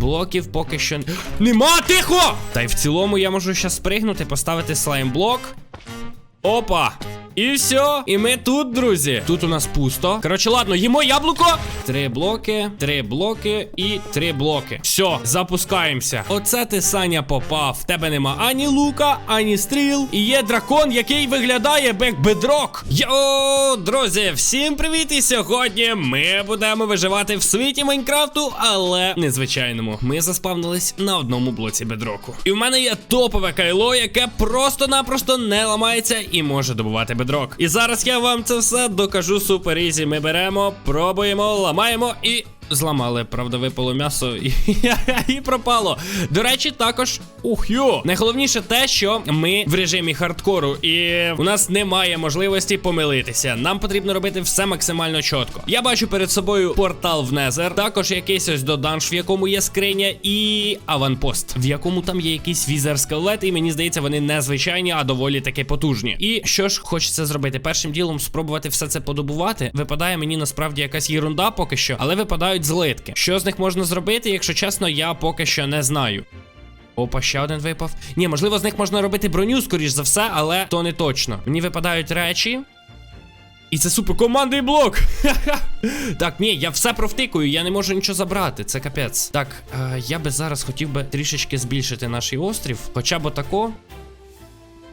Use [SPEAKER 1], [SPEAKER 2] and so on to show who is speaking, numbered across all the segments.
[SPEAKER 1] Блоків поки що. Нема тихо! Та й в цілому я можу зараз спригнути, поставити слаймблок. Опа! І все, і ми тут, друзі. Тут у нас пусто. Коротше, ладно, їмо яблуко. Три блоки, три блоки і три блоки. Все, запускаємося. Оце ти, Саня, попав. В тебе нема ані лука, ані стріл. І є дракон, який виглядає як бедрок. Йоу, друзі, всім привіт! І сьогодні ми будемо виживати в світі Майнкрафту, але незвичайному. Ми заспавнились на одному блоці бедроку. І в мене є топове кайло, яке просто-напросто не ламається і може добувати бедрок. І зараз я вам це все докажу супер ізі. Ми беремо, пробуємо, ламаємо і. Зламали, правда, випало м'ясо і, і пропало. До речі, також ух йо. Найголовніше те, що ми в режимі хардкору, і у нас немає можливості помилитися. Нам потрібно робити все максимально чітко. Я бачу перед собою портал в Незер, також якийсь ось доданж, в якому є скриня, і аванпост, в якому там є якийсь візер скелет, і мені здається, вони не звичайні, а доволі таки потужні. І що ж хочеться зробити? Першим ділом спробувати все це подобувати. Випадає мені насправді якась єрунда поки що, але випадають злитки. Що з них можна зробити, якщо чесно, я поки що не знаю. Опа, ще один випав. Ні, можливо, з них можна робити броню, скоріш за все, але то не точно. Мені випадають речі. І це супер командний блок. Так, ні, я все провтикую, я не можу нічого забрати. Це капець. Так, е, я би зараз хотів би трішечки збільшити наш острів. Хоча б отако.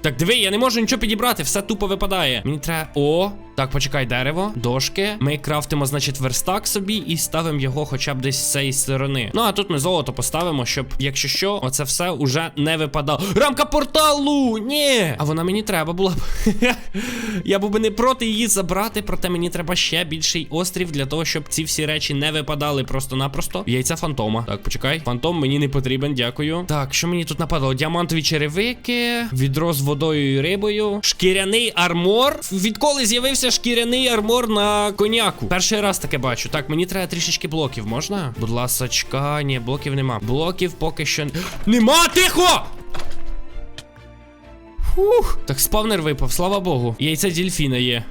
[SPEAKER 1] Так, диви, я не можу нічого підібрати, все тупо випадає. Мені треба. О, так, почекай, дерево, дошки. Ми крафтимо, значить, верстак собі і ставимо його хоча б десь з цієї сторони. Ну, а тут ми золото поставимо, щоб, якщо що, оце все уже не випадало. Рамка порталу! Ні! А вона мені треба була б. Я був би не проти її забрати, проте мені треба ще більший острів для того, щоб ці всі речі не випадали просто-напросто. Яйця фантома. Так, почекай. Фантом мені не потрібен, дякую. Так, що мені тут нападало? Діамантові черевики, відро з водою і рибою, шкіряний армор. Відколи з'явився шкіряний армор на коняку? Перший раз таке бачу. Так, мені треба трішечки блоків, можна? Будь ласочка, ні, блоків нема. Блоків поки що. Нема, тихо! Фух, так спавнер випав, слава Богу. Яйця дільфіна є.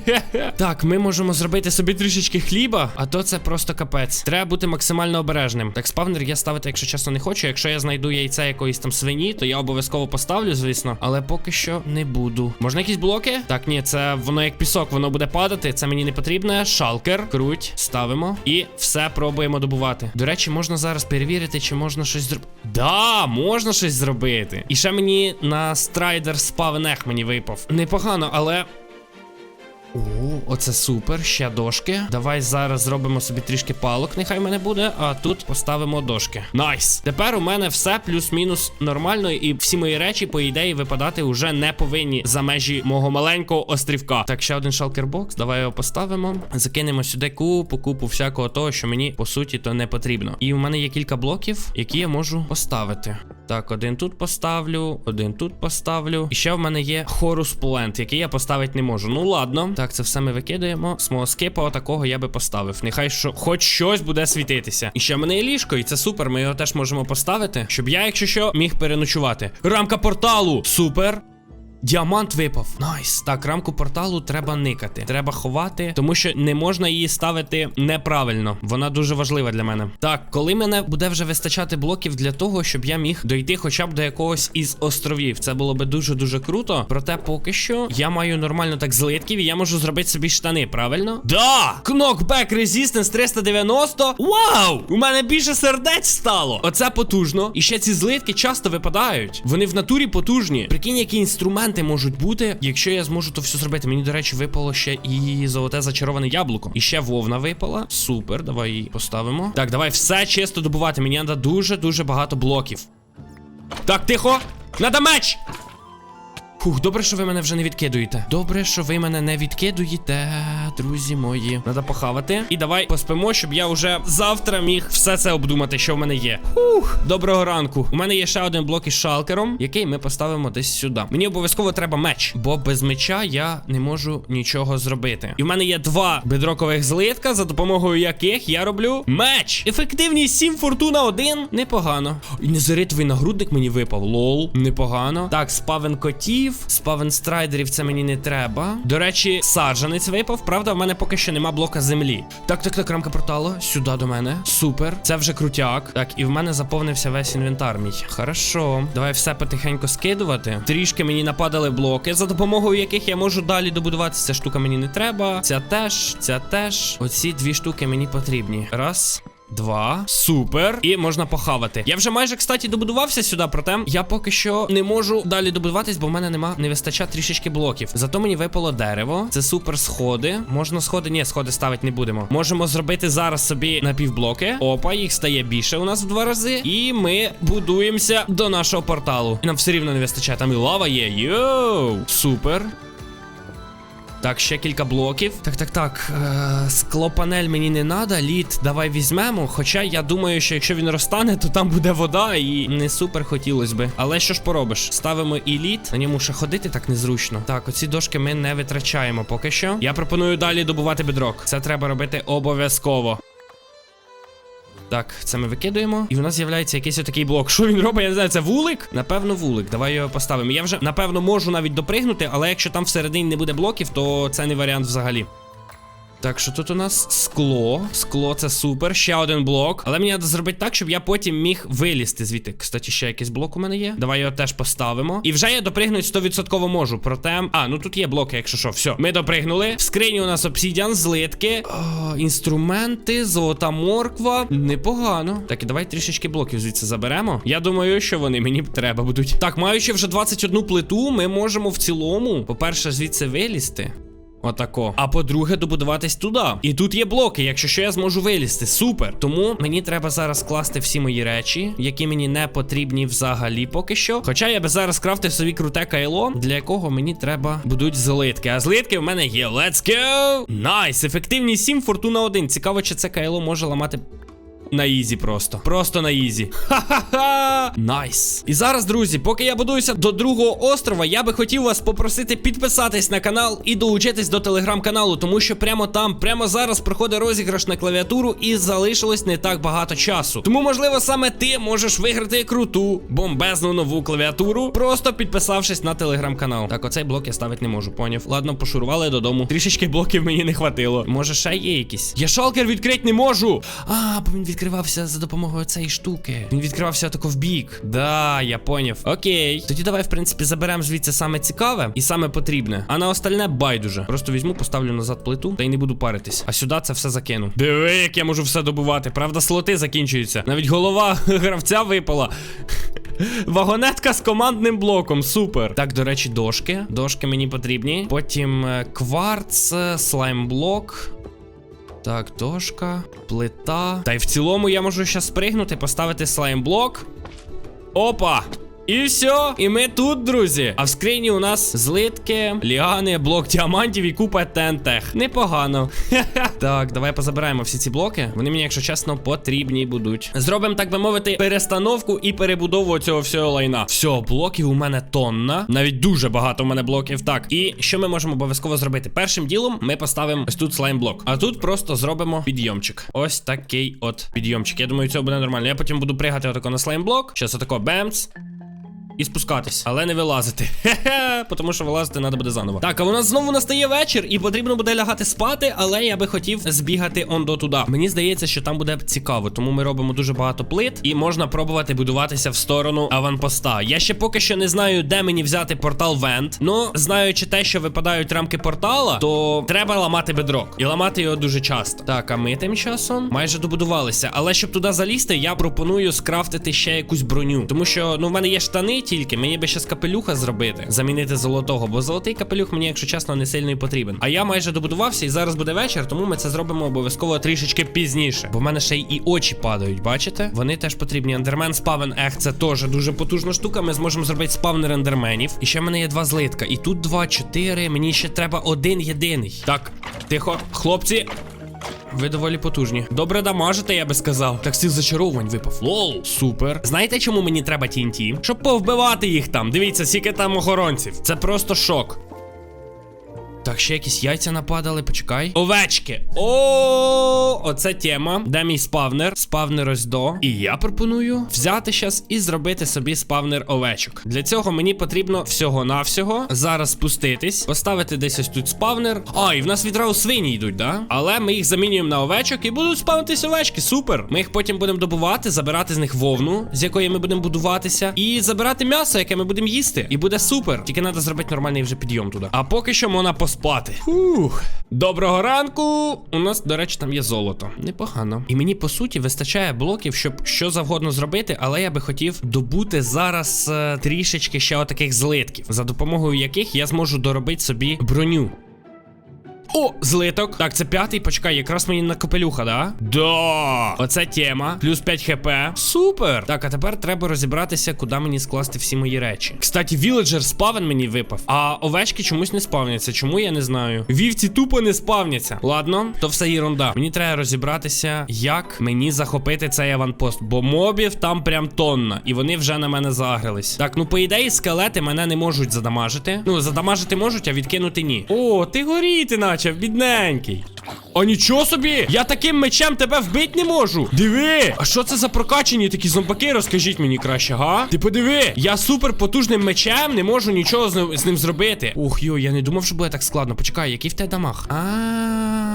[SPEAKER 1] так, ми можемо зробити собі трішечки хліба, а то це просто капець. Треба бути максимально обережним. Так, спавнер я ставити, якщо чесно, не хочу. Якщо я знайду яйця якоїсь там свині, то я обов'язково поставлю, звісно. Але поки що не буду. Можна якісь блоки? Так, ні, це воно як пісок, воно буде падати. Це мені не потрібне. Шалкер, круть, ставимо. І все пробуємо добувати. До речі, можна зараз перевірити, чи можна щось зробити. Да, можна щось зробити. І ще мені на страйдер спавнех мені випав. Непогано, але. О, оце супер, ще дошки. Давай зараз зробимо собі трішки палок, нехай мене буде, а тут поставимо дошки. Найс. Тепер у мене все плюс-мінус нормально, і всі мої речі, по ідеї, випадати вже не повинні за межі мого маленького острівка. Так, ще один шалкербокс, давай його поставимо. Закинемо сюди купу, купу всякого того, що мені по суті то не потрібно. І в мене є кілька блоків, які я можу поставити. Так, один тут поставлю, один тут поставлю. І ще в мене є хорус плент, який я поставити не можу. Ну ладно. Так, це все ми викидаємо. Смолоскипа такого я би поставив. Нехай що, хоч щось буде світитися. І ще в мене є ліжко, і це супер. Ми його теж можемо поставити, щоб я, якщо що, міг переночувати. Рамка порталу! Супер! Діамант випав. Найс. Так, рамку порталу треба никати. Треба ховати, тому що не можна її ставити неправильно. Вона дуже важлива для мене. Так, коли мене буде вже вистачати блоків для того, щоб я міг дойти хоча б до якогось із островів. Це було би дуже-дуже круто. Проте поки що я маю нормально так злитків, і я можу зробити собі штани, правильно? Да! Knockback Resistance 390. Вау! У мене більше сердець стало. Оце потужно. І ще ці злитки часто випадають. Вони в натурі потужні. Прикинь, які інструменти можуть бути, якщо я зможу то все зробити. Мені, до речі, випало ще і золоте зачароване яблуко. І ще вовна випала. Супер, давай її поставимо. Так, давай все чисто добувати. Мені треба дуже-дуже багато блоків. Так, тихо! Надо меч! Фух, добре, що ви мене вже не відкидуєте. Добре, що ви мене не відкидуєте, друзі мої. Надо похавати. І давай поспимо, щоб я вже завтра міг все це обдумати, що в мене є. Фух, доброго ранку. У мене є ще один блок із шалкером, який ми поставимо десь сюди. Мені обов'язково треба меч, бо без меча я не можу нічого зробити. І в мене є два бедрокових злитка, за допомогою яких я роблю меч. Ефективність 7 фортуна 1. Непогано. І незаритовий нагрудник мені випав. Лол, непогано. Так, спавен котів. Страйдерів. Спавен страйдерів це мені не треба. До речі, саджанець випав. Правда, в мене поки що нема блока землі. Так, так, так, рамка порталу. Сюди до мене. Супер. Це вже крутяк. Так, і в мене заповнився весь інвентар мій. Хорошо. Давай все потихеньку скидувати. Трішки мені нападали блоки, за допомогою яких я можу далі добудуватися. Ця штука мені не треба. Ця теж, ця теж. Оці дві штуки мені потрібні. Раз. Два. Супер. І можна похавати. Я вже майже, кстати, добудувався сюди, проте я поки що не можу далі добудуватись, бо в мене нема не вистачає трішечки блоків. Зато мені випало дерево. Це супер сходи. Можна сходи. Ні, сходи ставити не будемо. Можемо зробити зараз собі напівблоки. Опа, їх стає більше у нас в два рази. І ми будуємося до нашого порталу. І нам все рівно не вистачає. Там і лава є. Йоу! Супер. Так, ще кілька блоків. Так, так, так. Е, склопанель мені не треба. Лід давай візьмемо. Хоча я думаю, що якщо він розтане, то там буде вода і не супер хотілося би. Але що ж поробиш? Ставимо і лід. На ньому ще ходити так незручно. Так, оці дошки ми не витрачаємо поки що. Я пропоную далі добувати бедрок. Це треба робити обов'язково. Так, це ми викидуємо. І в нас з'являється якийсь отакий блок. Що він робить? Я не знаю, це вулик? Напевно, вулик. Давай його поставимо. Я вже, напевно, можу навіть допригнути, але якщо там всередині не буде блоків, то це не варіант взагалі. Так, що тут у нас скло. Скло це супер. Ще один блок. Але мені треба зробити так, щоб я потім міг вилізти звідти. Кстати, ще якийсь блок у мене є. Давай його теж поставимо. І вже я допригнути 100% можу. Проте. А, ну тут є блоки, якщо що. Все, ми допригнули. В скрині у нас обсідіан, злитки. О, інструменти, золота морква. Непогано. Так, і давай трішечки блоків звідси заберемо. Я думаю, що вони мені треба будуть. Так, маючи вже 21 плиту, ми можемо в цілому, по-перше, звідси вилізти. Отако. А по-друге, добудуватись туди. І тут є блоки, якщо що я зможу вилізти. Супер. Тому мені треба зараз класти всі мої речі, які мені не потрібні взагалі поки що. Хоча я би зараз крафтив собі круте кайло, для якого мені треба будуть злитки. А злитки в мене є. Let's go! Найс! Ефективність 7, фортуна 1. Цікаво, чи це кайло може ламати. На ізі просто. Просто на ізі. Ха-ха-ха! Найс. І зараз, друзі, поки я будуюся до другого острова, я би хотів вас попросити підписатись на канал і долучитись до телеграм-каналу, тому що прямо там, прямо зараз проходить розіграш на клавіатуру і залишилось не так багато часу. Тому, можливо, саме ти можеш виграти круту, бомбезну нову клавіатуру, просто підписавшись на телеграм-канал. Так, оцей блок я ставити не можу, поняв. Ладно, пошурували додому. Трішечки блоків мені не хватило. Може, ще є якісь? Я шалкер відкрити не можу. А, бо він відкривався за допомогою цієї штуки. Він відкривався тако в бік. Да, я поняв. Окей. Тоді давай, в принципі, заберемо звідси саме цікаве і саме потрібне. А на остальне байдуже. Просто візьму, поставлю назад плиту та й не буду паритись. А сюди це все закину. Диви, як я можу все добувати. Правда, слоти закінчуються. Навіть голова гравця випала. Вагонетка з командним блоком, супер. Так, до речі, дошки. Дошки мені потрібні. Потім е, кварц, е, слаймблок. Так, дошка, плита. Та й в цілому я можу ще спригнути, поставити слаймблок. Опа! І все, і ми тут, друзі. А в скрині у нас злитки, ліани, блок діамантів і купа тентех. Непогано. так, давай позабираємо всі ці блоки. Вони мені, якщо чесно, потрібні будуть. Зробимо, так би мовити, перестановку і перебудову цього всього лайна. Все, блоків у мене тонна. Навіть дуже багато у мене блоків. Так, і що ми можемо обов'язково зробити? Першим ділом ми поставимо ось тут слаймблок. А тут просто зробимо підйомчик. Ось такий от підйомчик. Я думаю, цього буде нормально. Я потім буду пригати отако на слаймблок. Щас отако бемц і спускатись, але не вилазити. Хе-хе, тому що вилазити треба буде заново. Так, а у нас знову настає вечір, і потрібно буде лягати спати, але я би хотів збігати он до туди. Мені здається, що там буде цікаво, тому ми робимо дуже багато плит, і можна пробувати будуватися в сторону аванпоста. Я ще поки що не знаю, де мені взяти портал Вент. Ну, знаючи те, що випадають рамки портала, то треба ламати бедрок. І ламати його дуже часто. Так, а ми тим часом майже добудувалися. Але щоб туди залізти, я пропоную скрафтити ще якусь броню. Тому що ну в мене є штани тільки, мені би ще з капелюха зробити, замінити золотого, бо золотий капелюх мені, якщо чесно, не сильно і потрібен. А я майже добудувався, і зараз буде вечір, тому ми це зробимо обов'язково трішечки пізніше. Бо в мене ще й і очі падають, бачите? Вони теж потрібні. Ендермен спавен ех, це теж дуже потужна штука. Ми зможемо зробити спавнер ендерменів. І ще в мене є два злитка. І тут два, чотири. Мені ще треба один єдиний. Так, тихо, хлопці. Ви доволі потужні. Добре дамажите, я би сказав. Так стіл зачаровувань випав. Лол, супер. Знаєте, чому мені треба TNT? Щоб повбивати їх там. Дивіться, скільки там охоронців. Це просто шок. Так, ще якісь яйця нападали, почекай. Овечки. О, оце тема. Де мій спавнер? Спавнер ось до. І я пропоную взяти щас і зробити собі спавнер овечок. Для цього мені потрібно всього-навсього зараз спуститись, поставити десь ось тут спавнер. А, і в нас відразу свині йдуть, да? Але ми їх замінюємо на овечок і будуть спавнитись овечки. Супер. Ми їх потім будемо добувати, забирати з них вовну, з якої ми будемо будуватися, і забирати м'ясо, яке ми будемо їсти. І буде супер. Тільки треба зробити нормальний вже підйом туди. А поки що можна поспати. Фух. Доброго ранку. У нас, до речі, там є золото. Непогано. І мені по суті вистачає блоків, щоб що завгодно зробити, але я би хотів добути зараз е, трішечки ще отаких злитків, за допомогою яких я зможу доробити собі броню. О, злиток. Так, це п'ятий, почекай, якраз мені на капелюха, да? Да. Оце тема. Плюс 5 хп. Супер. Так, а тепер треба розібратися, куди мені скласти всі мої речі. Кстати, віледжер спавен мені випав, а овечки чомусь не спавняться. Чому я не знаю? Вівці тупо не спавняться. Ладно, то все єрунда. Мені треба розібратися, як мені захопити цей аванпост, бо мобів там прям тонна, і вони вже на мене загрились. Так, ну по ідеї, скелети мене не можуть задамажити. Ну, задамажити можуть, а відкинути ні. О, ти горіти начав, бідненький. А нічого собі! Я таким мечем тебе вбити не можу. Диви! А що це за прокачені такі зомбаки? Розкажіть мені краще, га? Ти подиви, я супер потужним мечем не можу нічого з ним зробити. Ух, йо, я не думав, що буде так складно. Почекай, який в тебе дамаг? А.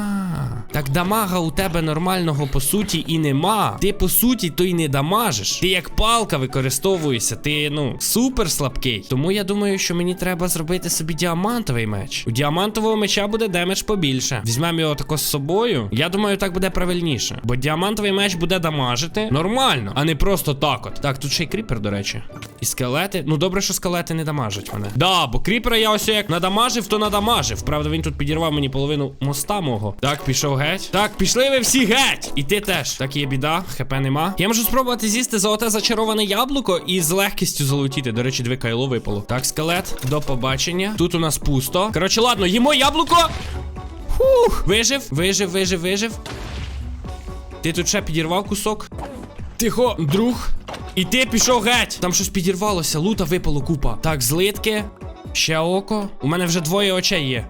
[SPEAKER 1] Так дамага у тебе нормального по суті і нема. Ти по суті то й не дамажиш. Ти як палка використовуєшся. Ти ну супер слабкий. Тому я думаю, що мені треба зробити собі діамантовий меч. У діамантового меча буде демедж побільше. Візьмемо його тако з собою. Я думаю, так буде правильніше. Бо діамантовий меч буде дамажити нормально, а не просто так от. Так, тут ще й кріпер, до речі. І скелети. Ну добре, що скелети не дамажать мене. Да, бо кріпера я ось як надамажив, то надамажив. Правда, він тут підірвав мені половину моста мого. Так, пішов геть. Так, пішли ви всі геть. І ти теж. Так, є біда, хп нема. Я можу спробувати з'їсти золоте зачароване яблуко і з легкістю залутіти. До речі, дві кайло випало. Так, скелет, до побачення. Тут у нас пусто. Коротше, ладно, їмо яблуко. Фух, вижив, вижив, вижив, вижив. Ти тут ще підірвав кусок. Тихо, друг. І ти пішов геть. Там щось підірвалося, лута випало купа. Так, злитки. Ще око. У мене вже двоє очей є.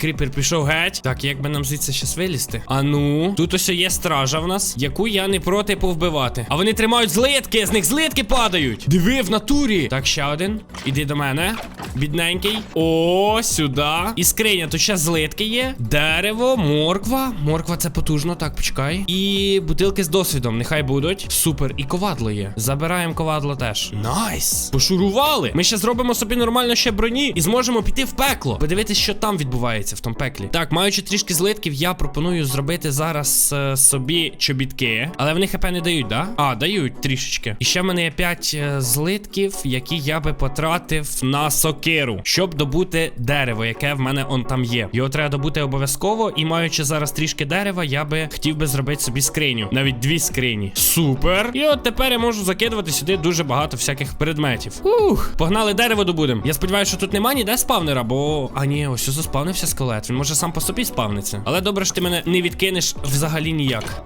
[SPEAKER 1] Кріпер пішов геть. Так, як би нам звідси щас вилізти? А ну, тут ось є стража в нас, яку я не проти повбивати. А вони тримають злитки, з них злитки падають. Диви в натурі. Так, ще один. Іди до мене. Бідненький. О, сюди. І скриня, тут ще злитки є. Дерево, морква. Морква це потужно. Так, почекай. І бутилки з досвідом. Нехай будуть. Супер. І ковадло є. Забираємо ковадло теж. Найс. Пошурували. Ми ще зробимо собі нормально ще броні і зможемо піти в пекло. Подивитись, що там відбувається в тому пеклі. Так, маючи трішки злитків, я пропоную зробити зараз е, собі чобітки. Але вони хп не дають, да? А, дають трішечки. І ще в мене є 5 злитків, які я би потратив на сокиру, щоб добути дерево, яке в мене он там є. Його треба добути обов'язково. І маючи зараз трішки дерева, я би хотів би зробити собі скриню. Навіть дві скрині. Супер. І от тепер я можу закидувати сюди дуже багато всяких предметів. Ух, погнали дерево добудемо. Я сподіваюся, що тут нема ніде спавнера, бо. А ні, ось заспавнився скелет. Він може сам по собі спавниться. Але добре, що ти мене не відкинеш взагалі ніяк.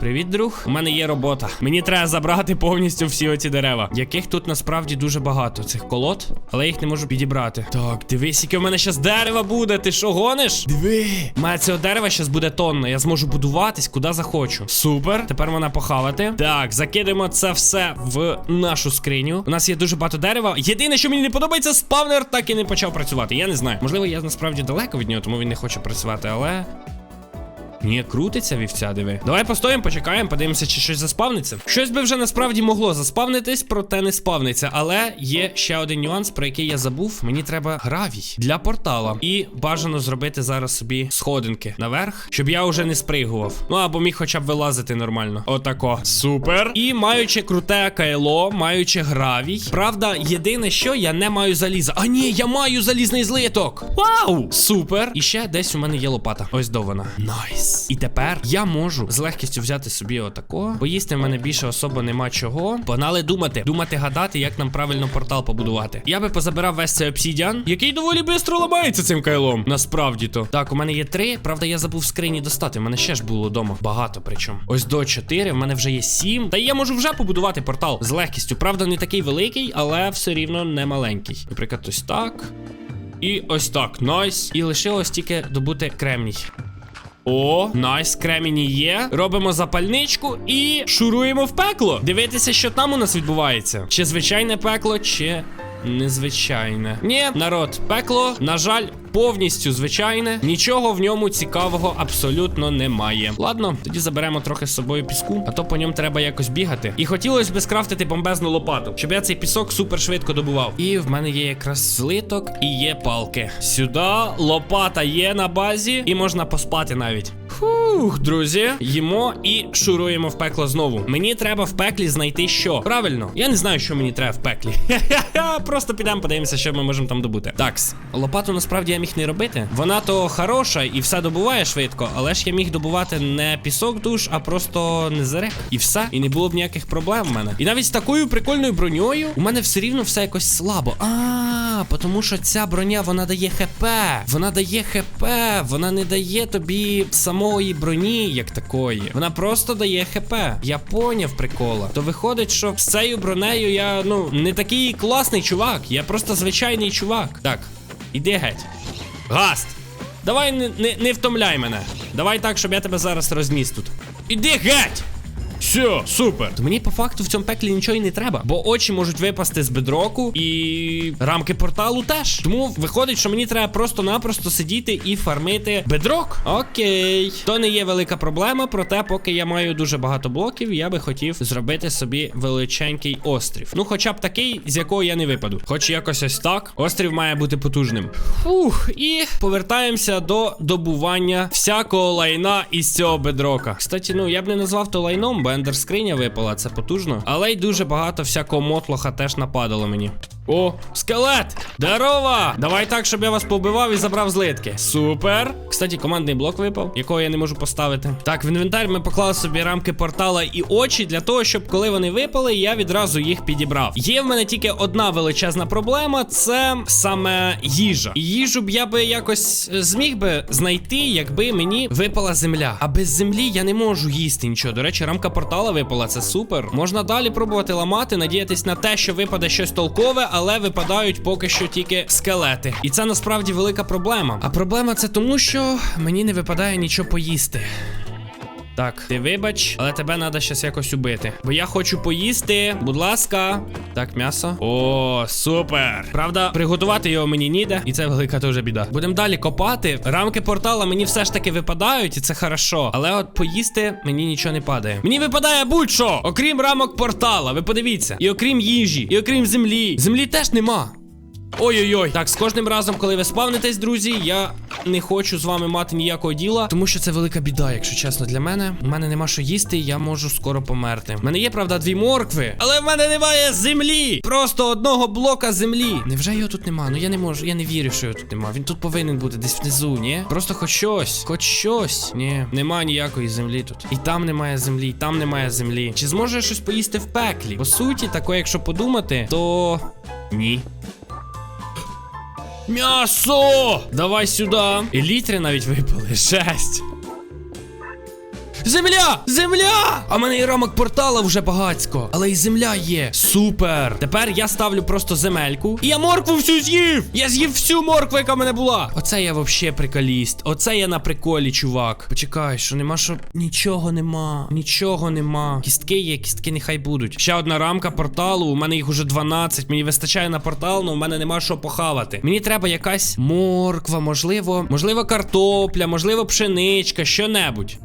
[SPEAKER 1] Привіт, друг. У мене є робота. Мені треба забрати повністю всі оці дерева, яких тут насправді дуже багато. Цих колод, але їх не можу підібрати. Так, дивись, яке в мене щас дерева буде. Ти що гониш? Диви. У мене цього дерева щас буде тонна. Я зможу будуватись куди захочу. Супер. Тепер вона похавати. Так, закидемо це все в нашу скриню. У нас є дуже багато дерева. Єдине, що мені не подобається, спавнер так і не почав працювати. Я не знаю. Можливо, я насправді далеко від нього, тому він не хоче працювати, але. Ні, крутиться вівця, диви. Давай постоїмо, почекаємо, подивимося, чи щось заспавниться. Щось би вже насправді могло заспавнитись, проте не спавниться. Але є ще один нюанс, про який я забув. Мені треба гравій для портала. І бажано зробити зараз собі сходинки наверх, щоб я вже не спригував. Ну або міг хоча б вилазити нормально. Отако. Супер. І маючи круте кайло, маючи гравій. Правда, єдине, що я не маю заліза. А ні, я маю залізний злиток. Вау! Супер! І ще десь у мене є лопата. Ось до вона. Найс. І тепер я можу з легкістю взяти собі отако. Поїсти в мене більше особо нема чого. Погнали думати, думати, гадати, як нам правильно портал побудувати. Я би позабирав весь цей обсідіан, який доволі швидко ламається цим кайлом. Насправді то. Так, у мене є три. Правда, я забув в скрині достати. У мене ще ж було вдома. Багато причому. Ось до чотири. В мене вже є сім. Та я можу вже побудувати портал з легкістю. Правда, не такий великий, але все рівно не маленький. Наприклад, ось так. І ось так, найс. І лишилось тільки добути кремній. О, найс, кремені є. Робимо запальничку і шуруємо в пекло. Дивитися, що там у нас відбувається. Чи звичайне пекло, чи незвичайне. Ні, народ, пекло, на жаль, повністю звичайне. Нічого в ньому цікавого абсолютно немає. Ладно, тоді заберемо трохи з собою піску, а то по ньому треба якось бігати. І хотілося б скрафтити бомбезну лопату, щоб я цей пісок супер швидко добував. І в мене є якраз злиток і є палки. Сюди лопата є на базі, і можна поспати навіть. Фух, друзі, їмо і шуруємо в пекло знову. Мені треба в пеклі знайти що. Правильно, я не знаю, що мені треба в пеклі. Просто підемо, подивимося, що ми можемо там добути. Такс, лопату насправді я міг не робити. Вона то хороша і все добуває швидко, але ж я міг добувати не пісок душ, а просто незерек. І все. І не було б ніяких проблем в мене. І навіть з такою прикольною броньою у мене все рівно все якось слабо. А, тому що ця броня вона дає хп. Вона дає хп, вона не дає тобі самої броні, як такої. Вона просто дає хп. Я поняв прикола. То виходить, що з цією бронею я ну не такий класний чувак. Я просто звичайний чувак. Так, іди геть. Гаст! Давай не, не, не втомляй мене. Давай так, щоб я тебе зараз розніс тут. Іди геть! Все, супер. Мені по факту в цьому пеклі нічого і не треба, бо очі можуть випасти з бедроку і рамки порталу теж. Тому виходить, що мені треба просто-напросто сидіти і фармити бедрок. Окей, то не є велика проблема. Проте, поки я маю дуже багато блоків, я би хотів зробити собі величенький острів. Ну, хоча б такий, з якого я не випаду. Хоч якось ось так. Острів має бути потужним. Фух, і повертаємося до добування всякого лайна із цього бедрока. Кстати, ну я б не назвав то лайном, бо ендерскриня випала, це потужно. Але й дуже багато всякого мотлоха теж нападало мені. О, скелет! Здорова! Давай так, щоб я вас побивав і забрав злитки. Супер. Кстати, командний блок випав, якого я не можу поставити. Так, в інвентар ми поклали собі рамки портала і очі для того, щоб коли вони випали, я відразу їх підібрав. Є в мене тільки одна величезна проблема це саме їжа. І їжу б я би якось е, зміг би знайти, якби мені випала земля. А без землі я не можу їсти нічого. До речі, рамка портала випала, це супер. Можна далі пробувати ламати, надіятись на те, що випаде щось толкове, але випадають поки що тільки скелети. І це насправді велика проблема. А проблема це тому, що мені не випадає нічого поїсти. Так, ти вибач, але тебе треба щас якось убити. Бо я хочу поїсти. Будь ласка. Так, м'ясо. О, супер. Правда, приготувати його мені ніде, і це велика дуже біда. Будемо далі копати. Рамки портала мені все ж таки випадають, і це хорошо. Але от поїсти мені нічого не падає. Мені випадає будь-що, окрім рамок портала. Ви подивіться. І окрім їжі, і окрім землі. Землі теж нема. Ой-ой-ой, так з кожним разом, коли ви спавнитесь, друзі, я не хочу з вами мати ніякого діла, тому що це велика біда, якщо чесно, для мене. У мене нема що їсти, я можу скоро померти. У мене є, правда, дві моркви, але в мене немає землі. Просто одного блока землі. Невже його тут нема? Ну я не можу, я не вірю, що його тут нема. Він тут повинен бути десь внизу, ні? Просто хоч щось, хоч щось. Ні, нема ніякої землі тут. І там немає землі, і там немає землі. Чи зможе я щось поїсти в пеклі? По суті, тако, якщо подумати, то ні. М'ясо! Давай сюди. І навіть випали. Жесть. Земля! Земля! А мене і рамок портала вже багацько. Але і земля є. Супер! Тепер я ставлю просто земельку. І я моркву всю з'їв! Я з'їв всю моркву, яка в мене була. Оце я вообще приколіст. Оце я на приколі, чувак. Почекай, що нема що. Нічого нема. Нічого нема. Кістки є, кістки нехай будуть. Ще одна рамка порталу. У мене їх уже 12. Мені вистачає на портал, але у мене нема що похавати. Мені треба якась морква, можливо, можливо, картопля, можливо, пшеничка, що-небудь.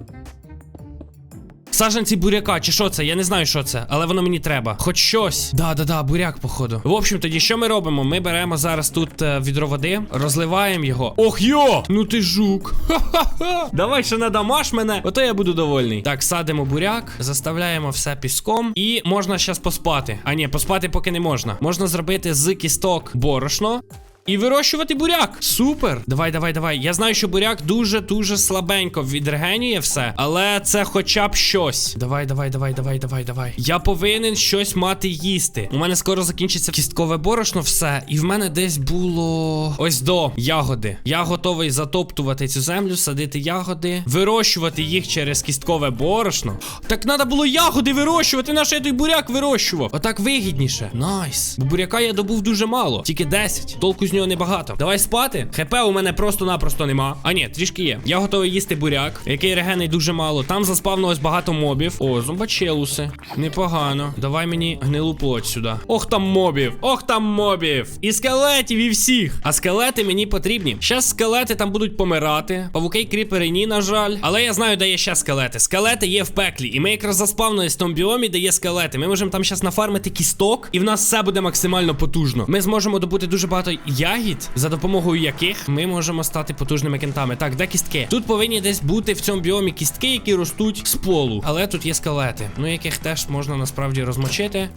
[SPEAKER 1] Саженці буряка, чи що це? Я не знаю, що це, але воно мені треба. Хоч щось. Да, да, да, буряк, походу. В общем, тоді що ми робимо? Ми беремо зараз тут е, відро води, розливаємо його. Ох йо! Ну ти жук. Ха-ха-ха. Давай ще надамаш мене, ото я буду довольний. Так, садимо буряк, заставляємо все піском, і можна зараз поспати. А ні, поспати поки не можна. Можна зробити з кісток борошно. І вирощувати буряк. Супер. Давай, давай, давай. Я знаю, що буряк дуже-дуже слабенько відрегенює все, але це хоча б щось. Давай, давай, давай, давай, давай, давай. Я повинен щось мати їсти. У мене скоро закінчиться кісткове борошно, все. І в мене десь було ось до ягоди. Я готовий затоптувати цю землю, садити ягоди, вирощувати їх через кісткове борошно. Так треба було ягоди вирощувати, наш я той буряк вирощував. Отак вигідніше. Найс. Бо буряка я добув дуже мало, тільки 10. Толку з нього небагато. Давай спати. ХП у мене просто-напросто нема. А ні, трішки є. Я готовий їсти буряк, який регеней дуже мало. Там заспавнилось багато мобів. О, зомбачелуси. Непогано. Давай мені гнилу плоть сюди. Ох там мобів! Ох там мобів! І скелетів, і всіх. А скелети мені потрібні. Щас скелети там будуть помирати. Павуки й кріпери ні, на жаль. Але я знаю, де є ще скелети. Скелети є в пеклі. І ми якраз заспавнились в тому біомі, де є скелети. Ми можемо там щас нафармити кісток, і в нас все буде максимально потужно. Ми зможемо добути дуже багато ягід, за допомогою яких ми можемо стати потужними кентами. Так, де кістки? Тут повинні десь бути в цьому біомі кістки, які ростуть з полу. Але тут є скелети, ну яких теж можна насправді розмочити.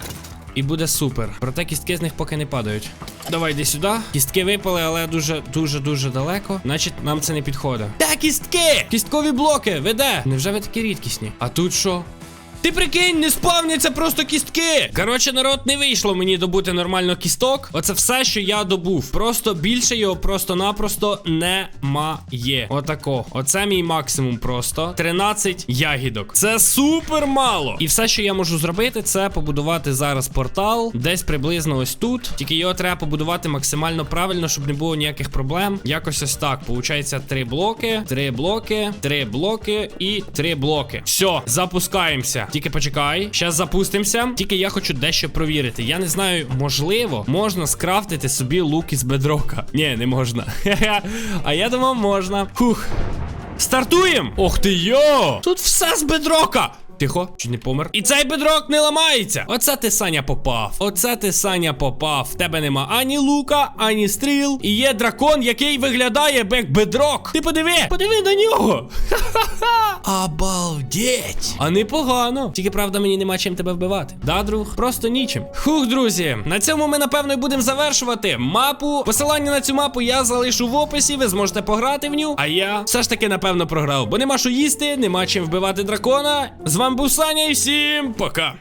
[SPEAKER 1] І буде супер. Проте кістки з них поки не падають. Давай йди сюди. Кістки випали, але дуже, дуже, дуже далеко. Значить, нам це не підходить. Де кістки? Кісткові блоки, веде. Невже ви такі рідкісні? А тут що? Ти прикинь, не спавняться просто кістки. Коротше, народ не вийшло мені добути нормально кісток. Оце все, що я добув. Просто більше його просто-напросто немає. Отако. Оце мій максимум просто. 13 ягідок. Це супер мало. І все, що я можу зробити, це побудувати зараз портал. Десь приблизно ось тут. Тільки його треба побудувати максимально правильно, щоб не було ніяких проблем. Якось ось так. Получається три блоки, три блоки, три блоки і три блоки. Все, запускаємося. Тільки почекай. Зараз запустимося. Тільки я хочу дещо провірити. Я не знаю, можливо, можна скрафтити собі лук із бедрока. Ні, не можна. А я думав, можна. Хух. Стартуємо! Ох ти йо! Тут все з бедрока! Тихо, чи не помер? І цей бедрок не ламається. Оце ти Саня попав. Оце ти Саня попав. В тебе нема ані лука, ані стріл. І є дракон, який виглядає як бедрок. Ти подиви, подиви на нього. Ха-ха-ха. Обалдеть. А непогано. Тільки правда, мені нема чим тебе вбивати. Да, друг? Просто нічим. Хух, друзі. На цьому ми напевно і будемо завершувати мапу. Посилання на цю мапу я залишу в описі. Ви зможете пограти в ню. А я все ж таки напевно програв. Бо нема що їсти, нема чим вбивати дракона. З вами був Саня і всім пока.